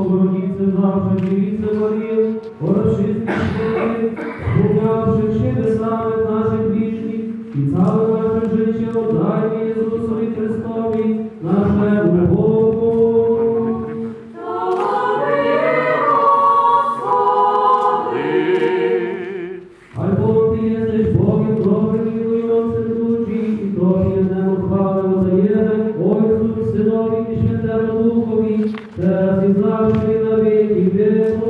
Богородице наша, дивіться Марія, урочисти свої, сповнявши вчити слави наших вічні, і цари наших життя отдай Ісусові Христові, нашому Богу. Господи! Ай Ти єси